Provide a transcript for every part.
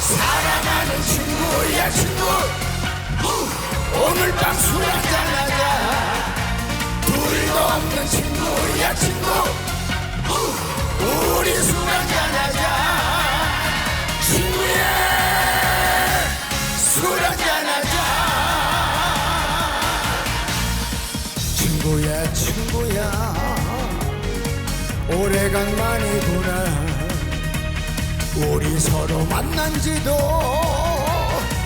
사랑하는 친구야 친구 오늘 밤 술 한잔 하자. 둘도 없는 친구야 친구 친구야 친구야 오래간만이구나. 우리 서로 만난 지도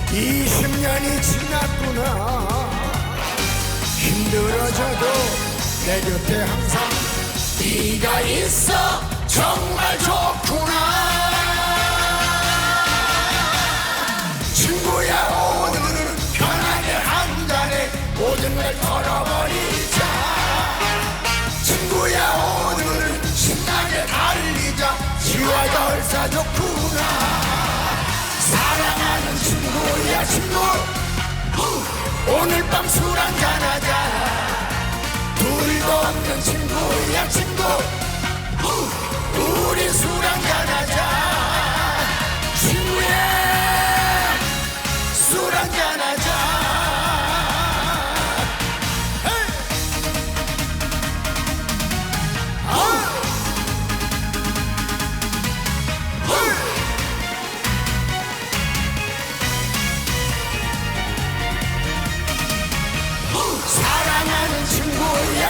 20년이 지났구나. 힘들어져도 내 곁에 항상 네가 있어 정말 좋구나. 친구야 오늘은 편하게 한 잔에 모든 걸 털어버리자. 친구야 오늘은 신나게 달리자. 지와가 얼싸 좋구나. 사랑하는 친구야 친구. 오늘 밤 술 한잔하자. 둘도 없는 친구야 친구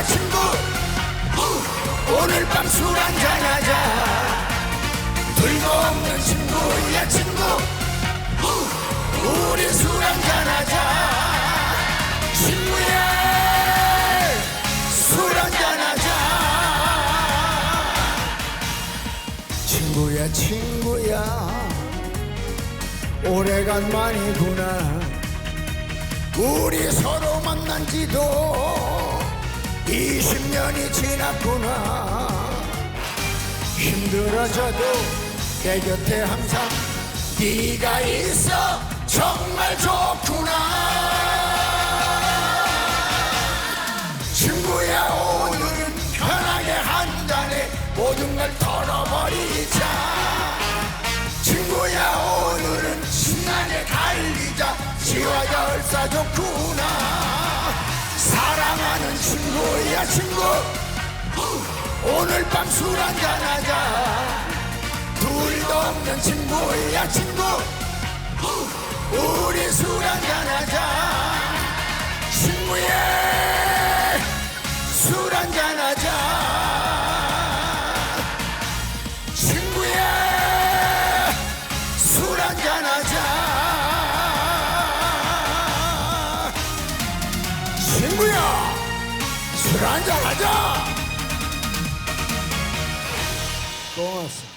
친구. 오늘 밤 술 한잔하자. 둘도 없는 친구야 친구. 우리 술 한잔하자. 친구야 술 한잔하자. 친구야 친구야. 오래간만이구나. 우리 서로 만난 지도 20년이 지났구나. 힘들어져도 내 곁에 항상 네가 있어 정말 좋구나. 친구야 오늘은 편하게 한 잔에 모든 걸 털어버리자. 친구야 오늘은 신나게 달리자. 지와가 얼싸 좋구나 사랑하는 친구야 친구. 오늘 밤 술 한잔 하자. 둘도 없는 친구야 친구. 우리 술 한잔 하자. 친구야 술 한잔 하자 고맙습니다